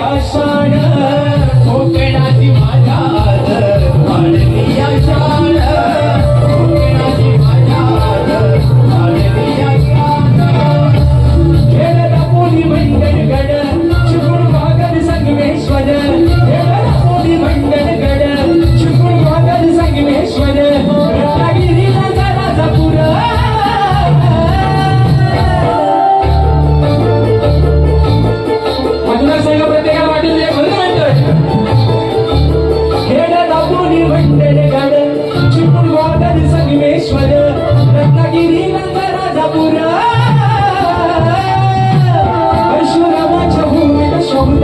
आषाढ.